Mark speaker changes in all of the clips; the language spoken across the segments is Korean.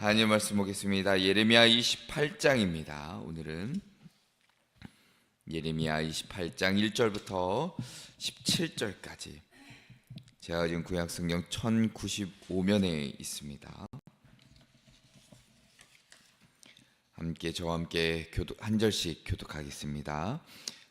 Speaker 1: 하나님 말씀 보겠습니다. 예레미야 28장입니다. 오늘은 예레미야 28장 1절부터 17절까지 제가 지금 구약 성경 1095면에 있습니다. 함께 저와 함께 교독 한 절씩 교독하겠습니다.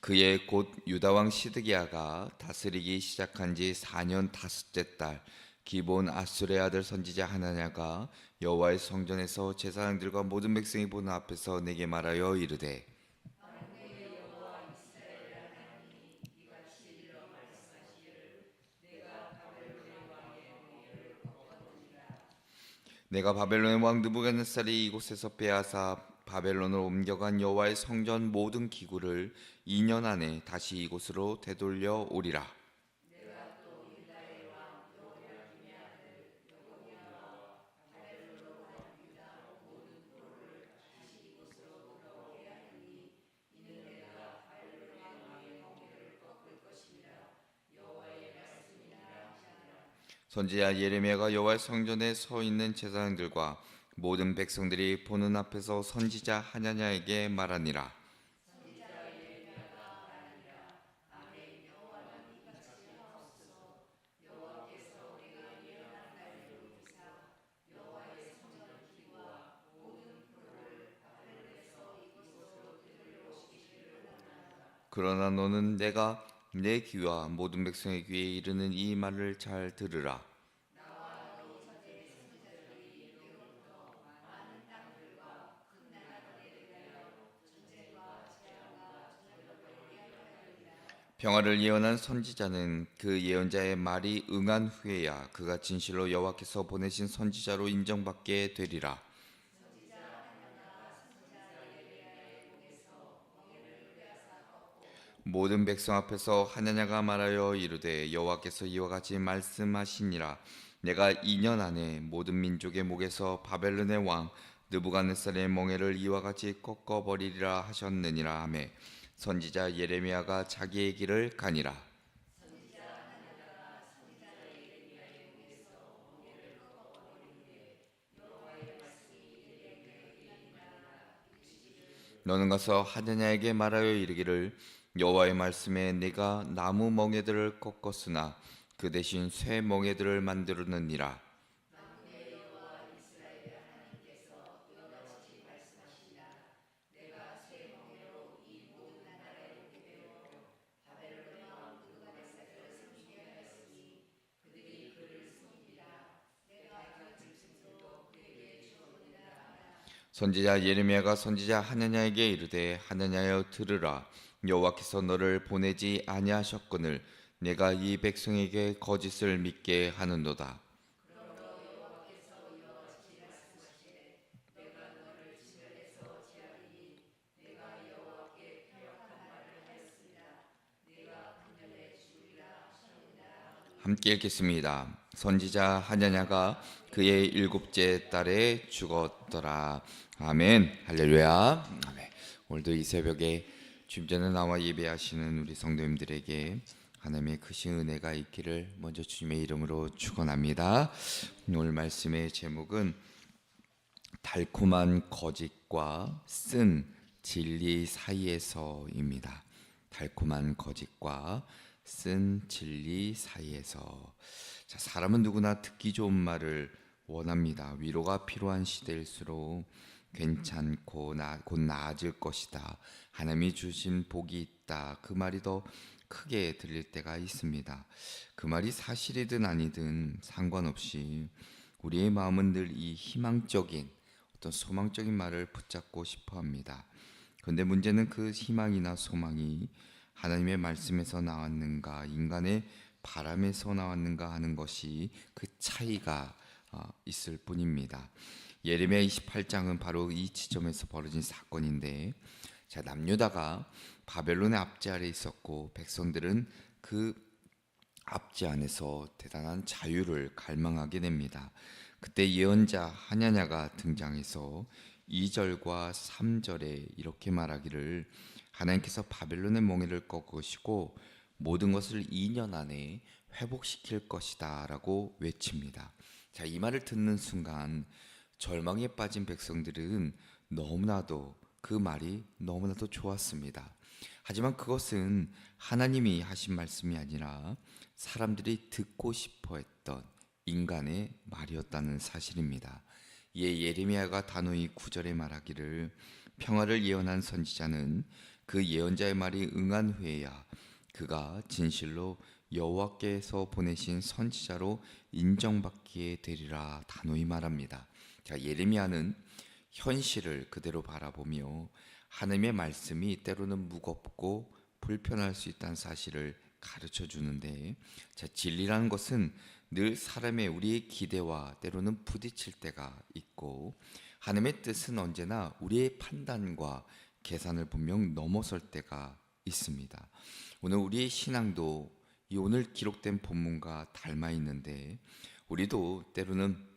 Speaker 1: 그의 곧 유다 왕 시드기야가 다스리기 시작한 지 4년 다섯째 달 기본 아술의 아들 선지자 하나냐가 여호와의 성전에서 제사장들과 모든 백성이 보는 앞에서 내게 말하여 이르되 내가 바벨론의 왕 느부갓네살이 이곳에서 빼앗아 바벨론으로 옮겨간 여호와의 성전 모든 기구를 2년 안에 다시 이곳으로 되돌려 오리라. 선지자 예레미야가 여호와의 성전에 서 있는 제사장들과 모든 백성들이 보는 앞에서 선지자 하냐냐에게 말하니라. 그러나 너는 내가 내 귀와 모든 백성의 귀에 이르는 이 말을 잘 들으라. 평화를 예언한 선지자는 그 예언자의 말이 응한 후에야 그가 진실로 여호와께서 보내신 선지자로 인정받게 되리라. 모든 백성 앞에서 하냐냐가 말하여 이르되 여호와께서 이와 같이 말씀하시니라. 내가 2년 안에 모든 민족의 목에서 바벨론의 왕 느부갓네살의 멍에를 이와 같이 꺾어 버리리라 하셨느니라 하매 선지자 예레미야가 자기의 길을 가니라. 너는 가서 하느냐에게 말하여 이르기를 여호와의 말씀에 내가 나무 멍에들을 꺾었으나 그 대신 쇠 멍에들을 만들었느니라. 선지자 예레미야가 선지자 하느냐에게 이르되 하느냐여 들으라 여호와께서 너를 보내지 아니하셨거늘 내가 이 백성에게 거짓을 믿게 하는도다 함께 읽겠습니다. 선지자 하냐냐가 그의 일곱째 딸에 죽었더라. 아멘. 할렐루야. 아멘. 오늘도 이 새벽에 주님 전에 나와 예배하시는 우리 성도님들에게 하나님의 크신 은혜가 있기를 먼저 주님의 이름으로 축원합니다. 오늘 말씀의 제목은 달콤한 거짓과 쓴 진리 사이에서입니다. 달콤한 거짓과 쓴 진리 사이에서 자, 사람은 누구나 듣기 좋은 말을 원합니다. 위로가 필요한 시대일수록 괜찮고 나, 곧 나아질 것이다. 하나님이 주신 복이 있다. 그 말이 더 크게 들릴 때가 있습니다. 그 말이 사실이든 아니든 상관없이 우리의 마음은 늘 이 희망적인 어떤 소망적인 말을 붙잡고 싶어 합니다. 그런데 문제는 그 희망이나 소망이 하나님의 말씀에서 나왔는가 인간의 바람에서 나왔는가 하는 것이 그 차이가 어, 있을 뿐입니다. 예레미야 28장은 바로 이 지점에서 벌어진 사건인데 자 남유다가 바벨론의 압제 아래 있었고 백성들은 그 압제 안에서 대단한 자유를 갈망하게 됩니다. 그때 예언자 하냐냐가 등장해서 2절과 3절에 이렇게 말하기를 하나님께서 바벨론의 몽에를 꺾으시고 모든 것을 2년 안에 회복시킬 것이다라고 외칩니다. 자, 이 말을 듣는 순간 절망에 빠진 백성들은 너무나도 그 말이 너무나도 좋았습니다. 하지만 그것은 하나님이 하신 말씀이 아니라 사람들이 듣고 싶어 했던 인간의 말이었다는 사실입니다. 이에 예레미야가 단호히 구절에 말하기를 평화를 예언한 선지자는 그 예언자의 말이 응한 후에야 그가 진실로 여호와께서 보내신 선지자로 인정받기에 되리라 단호히 말합니다. 자, 예레미야는 현실을 그대로 바라보며 하나님의 말씀이 때로는 무겁고 불편할 수 있다는 사실을 가르쳐 주는데 자, 진리라는 것은 늘 사람의 우리의 기대와 때로는 부딪힐 때가 있고 하나님의 뜻은 언제나 우리의 판단과 계산을 분명 넘어설 때가 있습니다. 오늘 우리의 신앙도 이 오늘 기록된 본문과 닮아 있는데 우리도 때로는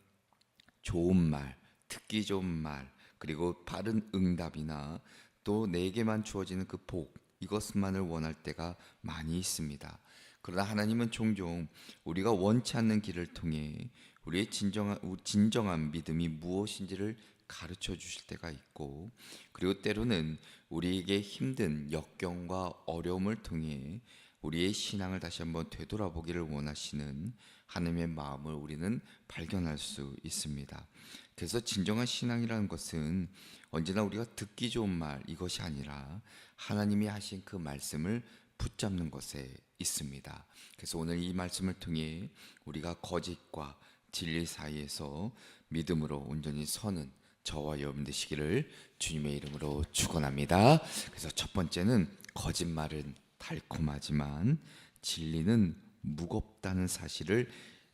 Speaker 1: 좋은 말, 듣기 좋은 말, 그리고 바른 응답이나 또 내게만 주어지는 그 복, 이것만을 원할 때가 많이 있습니다. 그러나 하나님은 종종 우리가 원치 않는 길을 통해 우리의 진정한, 진정한 믿음이 무엇인지를 가르쳐 주실 때가 있고 그리고 때로는 우리에게 힘든 역경과 어려움을 통해 우리의 신앙을 다시 한번 되돌아보기를 원하시는 하나님의 마음을 우리는 발견할 수 있습니다. 그래서 진정한 신앙이라는 것은 언제나 우리가 듣기 좋은 말 이것이 아니라 하나님이 하신 그 말씀을 붙잡는 것에 있습니다. 그래서 오늘 이 말씀을 통해 우리가 거짓과 진리 사이에서 믿음으로 온전히 서는 저와 여러분 되시기를 주님의 이름으로 축원합니다. 그래서 첫 번째는 거짓말은 달콤하지만 진리는 무겁다는 사실을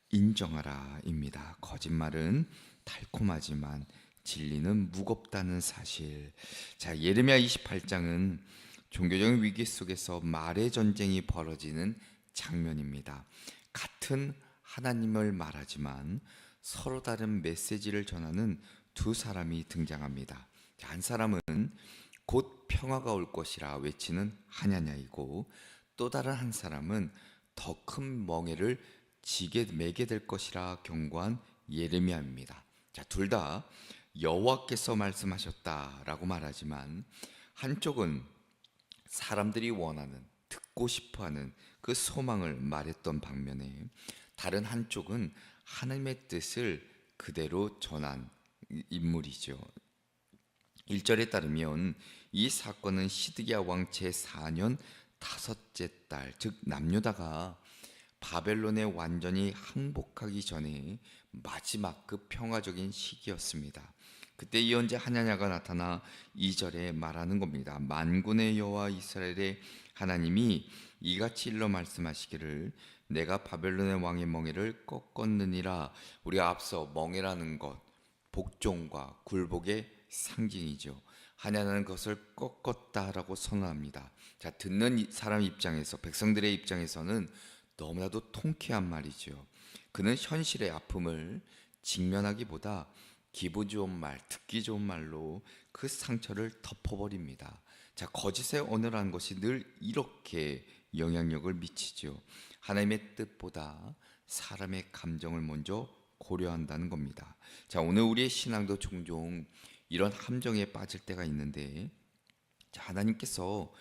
Speaker 1: 인정하라입니다. 거짓말은 달콤하지만 진리는 무겁다는 사실. 자, 예레미야 28장은 종교적인 위기 속에서 말의 전쟁이 벌어지는 장면입니다. 같은 하나님을 말하지만 서로 다른 메시지를 전하는 두 사람이 등장합니다. 한 사람은 곧 평화가 올 것이라 외치는 하냐냐이고 또 다른 한 사람은 더 큰 멍에를 지게 매게 될 것이라 경고한 예레미야입니다. 자, 둘 다 여호와께서 말씀하셨다라고 말하지만 한쪽은 사람들이 원하는 듣고 싶어하는 그 소망을 말했던 반면에 다른 한쪽은 하나님의 뜻을 그대로 전한 인물이죠. 1절에 따르면 이 사건은 시드기야 왕 제4년 다섯째 달, 즉 남유다가 바벨론에 완전히 항복하기 전에 마지막 그 평화적인 시기였습니다. 그때 예언자 하냐냐가 나타나 2절에 말하는 겁니다. 만군의 여호와 이스라엘의 하나님이 이같이 일러 말씀하시기를 내가 바벨론의 왕의 멍에를 꺾었느니라. 우리가 앞서 멍에라는 것 복종과 굴복의 상징이죠. 하냐는 것을 꺾었다라고 선언합니다. 자, 듣는 사람 입장에서 백성들의 입장에서는 너무나도 통쾌한 말이죠. 그는 현실의 아픔을 직면하기보다 기분 좋은 말, 듣기 좋은 말로 그 상처를 덮어버립니다. 자, 거짓의 언어라는 것이 늘 이렇게 영향력을 미치죠. 하나님의 뜻보다 사람의 감정을 먼저 고려한다는 겁니다. 자, 오늘 우리의 신앙도 종종 이런 함정에 빠질 때가 있는데, 자, 하나님께서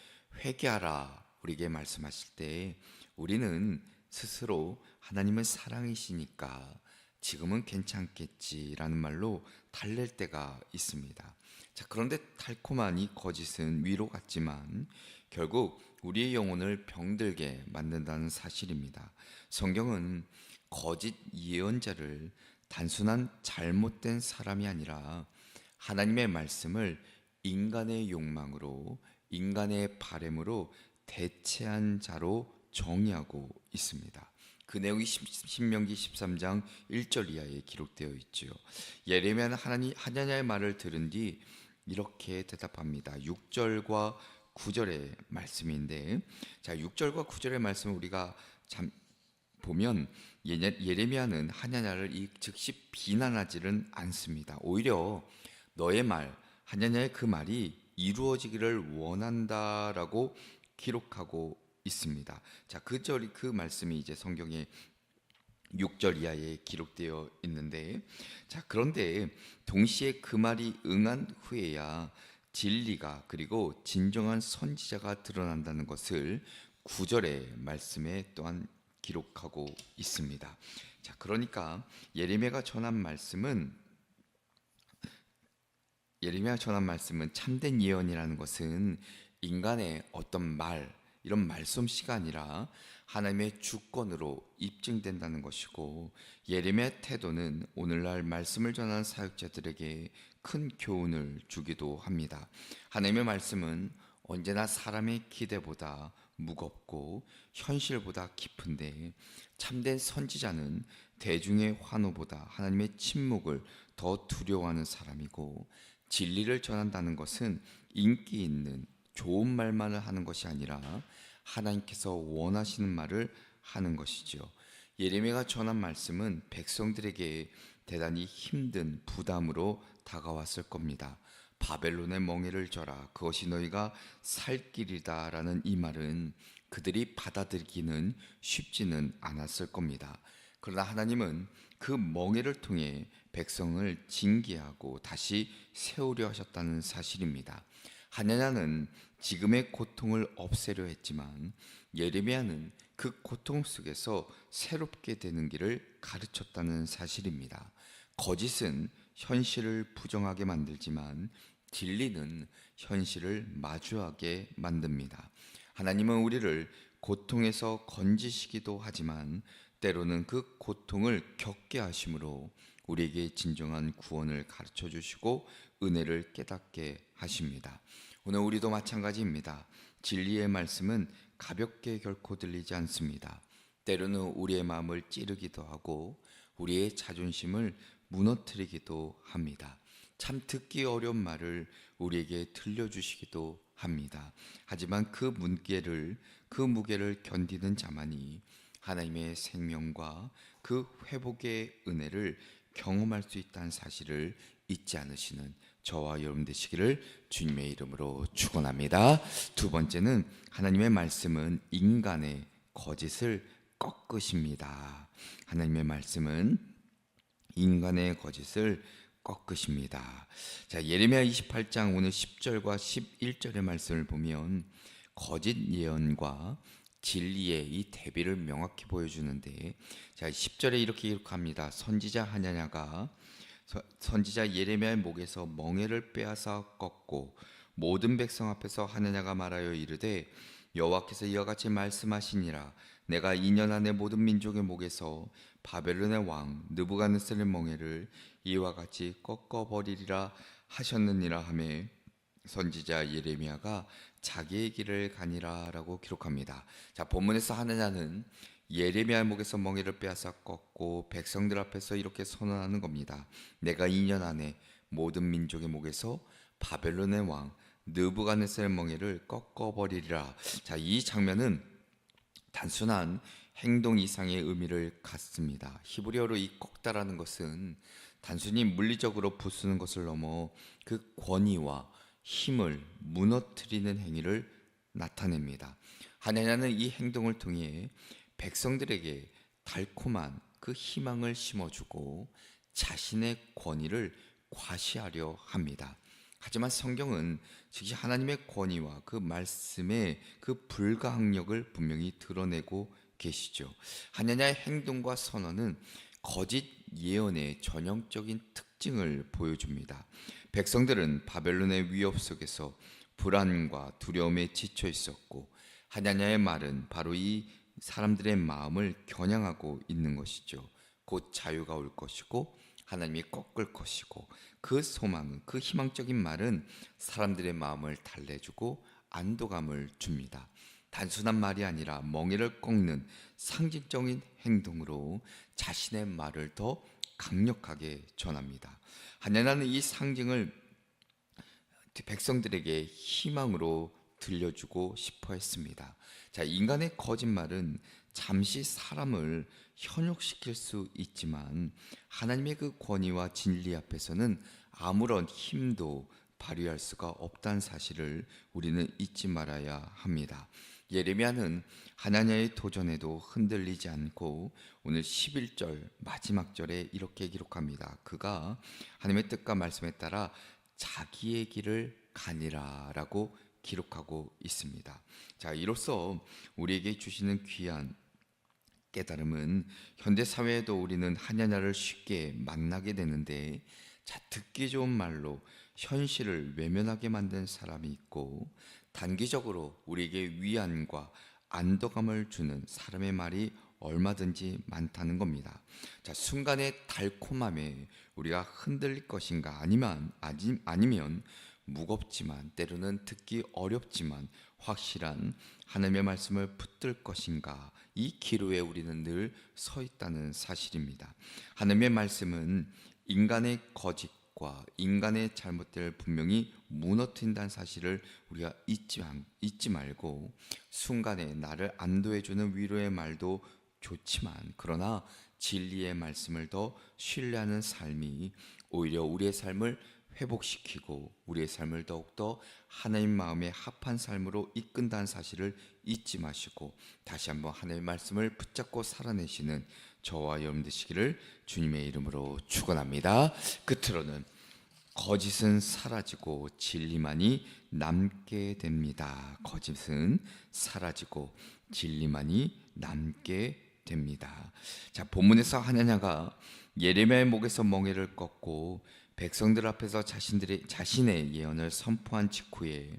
Speaker 1: 회개하라 우리에게 말씀하실 때 우리는 스스로 하나님은 사랑이시니까 지금은 괜찮겠지라는 말로 달랠 때가 있습니다. 자, 그런데 달콤한 이 거짓은 위로 같지만 결국 우리의 영혼을 병들게 만든다는 사실입니다. 성경은 거짓 예언자를 단순한 잘못된 사람이 아니라 하나님의 말씀을 인간의 욕망으로 인간의 바램으로 대체한 자로 정의하고 있습니다. 그 내용이 신명기 13장 1절 이하에 기록되어 있지요. 예레미야는 하나님 하냐냐의 말을 들은 뒤 이렇게 대답합니다. 6절과 9절의 말씀인데 자, 6절과 9절의 말씀을 우리가 참 보면 예레미야는 하냐냐를 이 즉시 비난하지는 않습니다. 오히려 너의 말 하냐냐의 그 말이 이루어지기를 원한다라고 기록하고 있습니다. 자, 그 절이 그 말씀이 이제 성경에 6절 이하에 기록되어 있는데 자 그런데 동시에 그 말이 응한 후에야 진리가 그리고 진정한 선지자가 드러난다는 것을 9절의 말씀에 또한 기록하고 있습니다. 자 그러니까 예레미야가 전한 말씀은 예레미야 전한 말씀은 참된 예언이라는 것은 인간의 어떤 말 이런 말솜씨가 아니라 하나님의 주권으로 입증된다는 것이고 예레미야 태도는 오늘날 말씀을 전하는 사역자들에게 큰 교훈을 주기도 합니다. 하나님의 말씀은 언제나 사람의 기대보다 무겁고 현실보다 깊은데 참된 선지자는 대중의 환호보다 하나님의 침묵을 더 두려워하는 사람이고 진리를 전한다는 것은 인기 있는 좋은 말만을 하는 것이 아니라 하나님께서 원하시는 말을 하는 것이죠. 예레미야가 전한 말씀은 백성들에게 대단히 힘든 부담으로 다가왔을 겁니다. 바벨론의 멍에를 져라 그것이 너희가 살 길이다라는 이 말은 그들이 받아들이기는 쉽지는 않았을 겁니다. 그러나 하나님은 그 멍에를 통해 백성을 징계하고 다시 세우려 하셨다는 사실입니다. 하냐냐는 지금의 고통을 없애려 했지만 예레미야는 그 고통 속에서 새롭게 되는 길을 가르쳤다는 사실입니다. 거짓은 현실을 부정하게 만들지만 진리는 현실을 마주하게 만듭니다. 하나님은 우리를 고통에서 건지시기도 하지만 때로는 그 고통을 겪게 하심으로 우리에게 진정한 구원을 가르쳐 주시고 은혜를 깨닫게 하십니다. 오늘 우리도 마찬가지입니다. 진리의 말씀은 가볍게 결코 들리지 않습니다. 때로는 우리의 마음을 찌르기도 하고 우리의 자존심을 무너뜨리기도 합니다. 참 듣기 어려운 말을 우리에게 들려주시기도 합니다. 하지만 그 무게를 그 무게를 견디는 자만이 하나님의 생명과 그 회복의 은혜를 경험할 수 있다는 사실을 잊지 않으시는 저와 여러분 되시기를 주님의 이름으로 축원합니다. 두 번째는 하나님의 말씀은 인간의 거짓을 꺾으십니다. 하나님의 말씀은 인간의 거짓을 꺾으십니다. 자, 예레미야 28장 오늘 10절과 11절의 말씀을 보면 거짓 예언과 진리의 이 대비를 명확히 보여주는데 자, 10절에 이렇게 기록합니다. 선지자 하냐냐가 서- 선지자 예레미야의 목에서 멍에를 빼앗아 꺾고 모든 백성 앞에서 하느냐가 말하여 이르되 여호와께서 이와 같이 말씀하시니라 내가 2년 안에 모든 민족의 목에서 바벨론의 왕 느부갓네살의 멍에를 이와 같이 꺾어 버리리라 하셨느니라 하매 선지자 예레미야가 자기의 길을 가니라라고 기록합니다. 자 본문에서 하느냐는 예레미야의 목에서 멍에를 빼앗아 꺾고 백성들 앞에서 이렇게 선언하는 겁니다. 내가 2년 안에 모든 민족의 목에서 바벨론의 왕 느부갓네살 멍에를 꺾어 버리리라. 자 이 장면은 단순한 행동 이상의 의미를 갖습니다. 히브리어로 이 꺾다라는 것은 단순히 물리적으로 부수는 것을 넘어 그 권위와 힘을 무너뜨리는 행위를 나타냅니다. 하나냐는 이 행동을 통해 백성들에게 달콤한 그 희망을 심어주고 자신의 권위를 과시하려 합니다. 하지만 성경은 즉시 하나님의 권위와 그 말씀의 그 불가항력을 분명히 드러내고 계시죠. 하나냐의 행동과 선언은 거짓 예언의 전형적인 특징을 보여줍니다. 백성들은 바벨론의 위협 속에서 불안과 두려움에 지쳐 있었고 하나냐의 말은 바로 이 사람들의 마음을 겨냥하고 있는 것이죠. 곧 자유가 올 것이고 하나님이 꺾을 것이고 그 소망은 그 희망적인 말은 사람들의 마음을 달래주고 안도감을 줍니다. 단순한 말이 아니라 멍에를 꺾는 상징적인 행동으로 자신의 말을 더 강력하게 전합니다. 하나님은 이 상징을 백성들에게 희망으로 들려주고 싶어 했습니다. 자, 인간의 거짓말은 잠시 사람을 현혹시킬 수 있지만 하나님의 그 권위와 진리 앞에서는 아무런 힘도 발휘할 수가 없다는 사실을 우리는 잊지 말아야 합니다. 예레미야는 하나님의 도전에도 흔들리지 않고 오늘 11절 마지막 절에 이렇게 기록합니다. 그가 하나님의 뜻과 말씀에 따라 자기의 길을 가니라라고 기록하고 있습니다. 자, 이로써 우리에게 주시는 귀한 깨달음은 현대 사회에도 우리는 하냐냐를 쉽게 만나게 되는데 자, 듣기 좋은 말로 현실을 외면하게 만든 사람이 있고 단기적으로 우리에게 위안과 안도감을 주는 사람의 말이 얼마든지 많다는 겁니다. 자, 순간의 달콤함에 우리가 흔들릴 것인가 아니면 아니, 아니면 무겁지만 때로는 듣기 어렵지만 확실한 하나님의 말씀을 붙들 것인가 이 기로에 우리는 늘 서 있다는 사실입니다. 하나님의 말씀은 인간의 거짓 과 인간의 잘못들을 분명히 무너뜨린다는 사실을 우리가 잊지, 안- 잊지 말고 순간에 나를 안도해주는 위로의 말도 좋지만 그러나 진리의 말씀을 더 신뢰하는 삶이 오히려 우리의 삶을 회복시키고 우리의 삶을 더욱더 하나님 마음에 합한 삶으로 이끈다는 사실을 잊지 마시고 다시 한번 하나님의 말씀을 붙잡고 살아내시는 저와 여러분 되시기를 주님의 이름으로 축원합니다. 끝으로는 거짓은 사라지고 진리만이 남게 됩니다. 거짓은 사라지고 진리만이 남게 됩니다. 자, 본문에서 하나냐가 예레미야의 목에서 멍에를 꺾고 백성들 앞에서 자신들의 자신의 예언을 선포한 직후에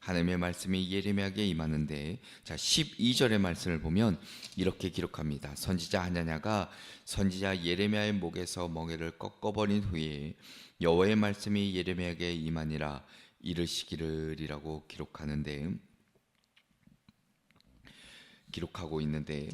Speaker 1: 하나님의 말씀이 예레미야에게 임하는데 자 12절의 말씀을 보면 이렇게 기록합니다. 선지자 하냐냐가 선지자 예레미야의 목에서 멍에를 꺾어버린 후에 여호와의 말씀이 예레미야에게 임하니라 이르시기를이라고 기록하는데 기록하고 있는데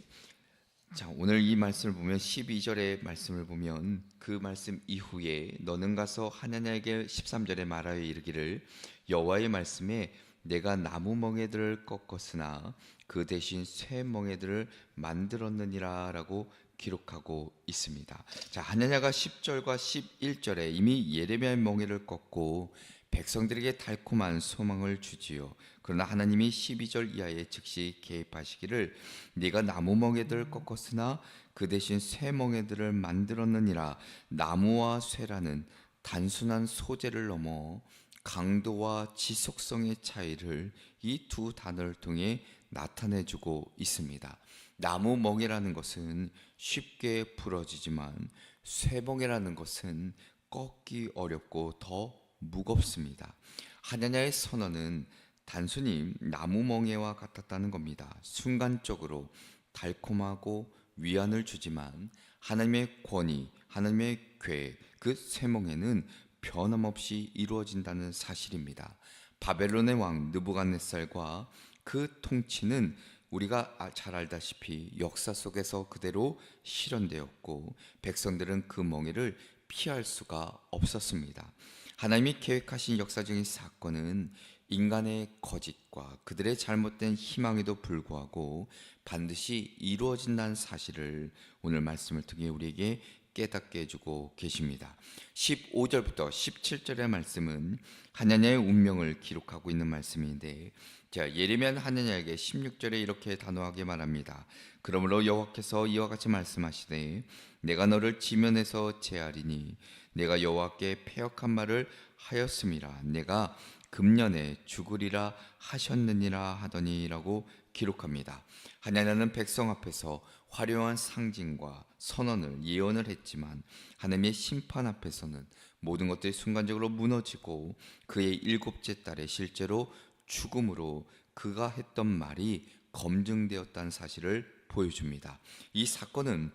Speaker 1: 자, 오늘 이 말씀을 보면 12절의 말씀을 보면 그 말씀 이후에 너는 가서 하나냐에게 13절에 말하여 이르기를 여호와의 말씀에 내가 나무 멍에들을 꺾었으나 그 대신 쇠 멍에들을 만들었느니라라고 기록하고 있습니다. 자, 하나냐가 10절과 11절에 이미 예레미야의 멍에를 꺾고 백성들에게 달콤한 소망을 주지요. 그러나 하나님이 12절 이하에 즉시 개입하시기를 네가 나무 멍에들을 꺾었으나 그 대신 쇠 멍에들을 만들었느니라 나무와 쇠라는 단순한 소재를 넘어 강도와 지속성의 차이를 이 두 단어를 통해 나타내주고 있습니다. 나무 멍이라는 것은 쉽게 부러지지만 쇠멍이라는 것은 꺾기 어렵고 더 무겁습니다. 하냐냐의 선언은 단순히 나무 멍에와 같았다는 겁니다. 순간적으로 달콤하고 위안을 주지만 하나님의 권위, 하나님의 계획, 그 쇠멍에는 변함없이 이루어진다는 사실입니다. 바벨론의 왕 느부갓네살과 그 통치는 우리가 아- 잘 알다시피 역사 속에서 그대로 실현되었고 백성들은 그 멍에를 피할 수가 없었습니다. 하나님이 계획하신 역사적인 사건은 인간의 거짓과 그들의 잘못된 희망에도 불구하고 반드시 이루어진다는 사실을 오늘 말씀을 통해 우리에게 깨닫게 해주고 계십니다. 15절부터 17절의 말씀은 하나냐의 운명을 기록하고 있는 말씀인데 자 예레미야는 하나냐에게 16절에 이렇게 단호하게 말합니다. 그러므로 여호와께서 이와 같이 말씀하시되 내가 너를 지면에서 제하리니 내가 여호와께 패역한 말을 하였음이라 내가 금년에 죽으리라 하셨느니라 하더니라고 기록합니다. 하나냐는 백성 앞에서 화려한 상징과 선언을 예언을 했지만 하나님의 심판 앞에서는 모든 것들이 순간적으로 무너지고 그의 일곱째 달에 실제로 죽음으로 그가 했던 말이 검증되었다는 사실을 보여줍니다. 이 사건은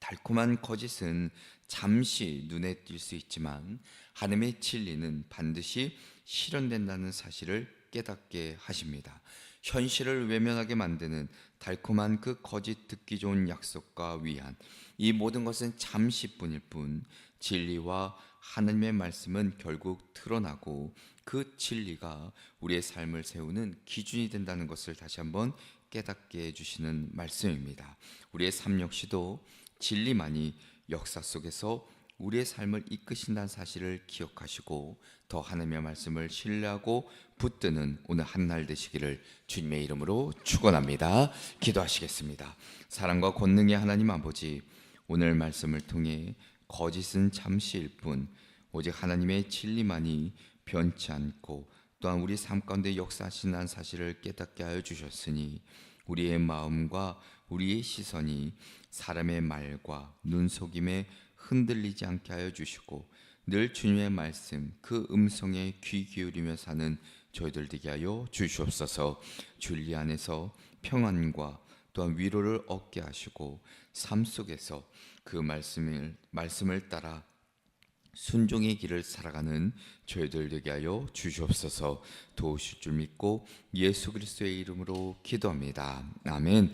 Speaker 1: 달콤한 거짓은 잠시 눈에 띌 수 있지만 하나님의 진리는 반드시 실현된다는 사실을 깨닫게 하십니다. 현실을 외면하게 만드는 달콤한 그 거짓 듣기 좋은 약속과 위안 이 모든 것은 잠시뿐일 뿐 진리와 하나님의 말씀은 결국 드러나고 그 진리가 우리의 삶을 세우는 기준이 된다는 것을 다시 한번 깨닫게 해주시는 말씀입니다. 우리의 삶 역시도 진리만이 역사 속에서 우리의 삶을 이끄신다는 사실을 기억하시고 더 하나님의 말씀을 신뢰하고 붙드는 오늘 한날 되시기를 주님의 이름으로 축원합니다. 기도하시겠습니다. 사랑과 권능의 하나님 아버지 오늘 말씀을 통해 거짓은 잠시일 뿐 오직 하나님의 진리만이 변치 않고 또한 우리 삶 가운데 역사하신다는 사실을 깨닫게 하여 주셨으니 우리의 마음과 우리의 시선이 사람의 말과 눈속임에 흔들리지 않게 하여 주시고 늘 주님의 말씀 그 음성에 귀 기울이며 사는 저희들 되게 하여 주시옵소서 진리 안에서 평안과 또한 위로를 얻게 하시고 삶 속에서 그 말씀을 말씀을 따라 순종의 길을 살아가는 저희들 되게 하여 주시옵소서 도우실 줄 믿고 예수 그리스도의 이름으로 기도합니다. 아멘.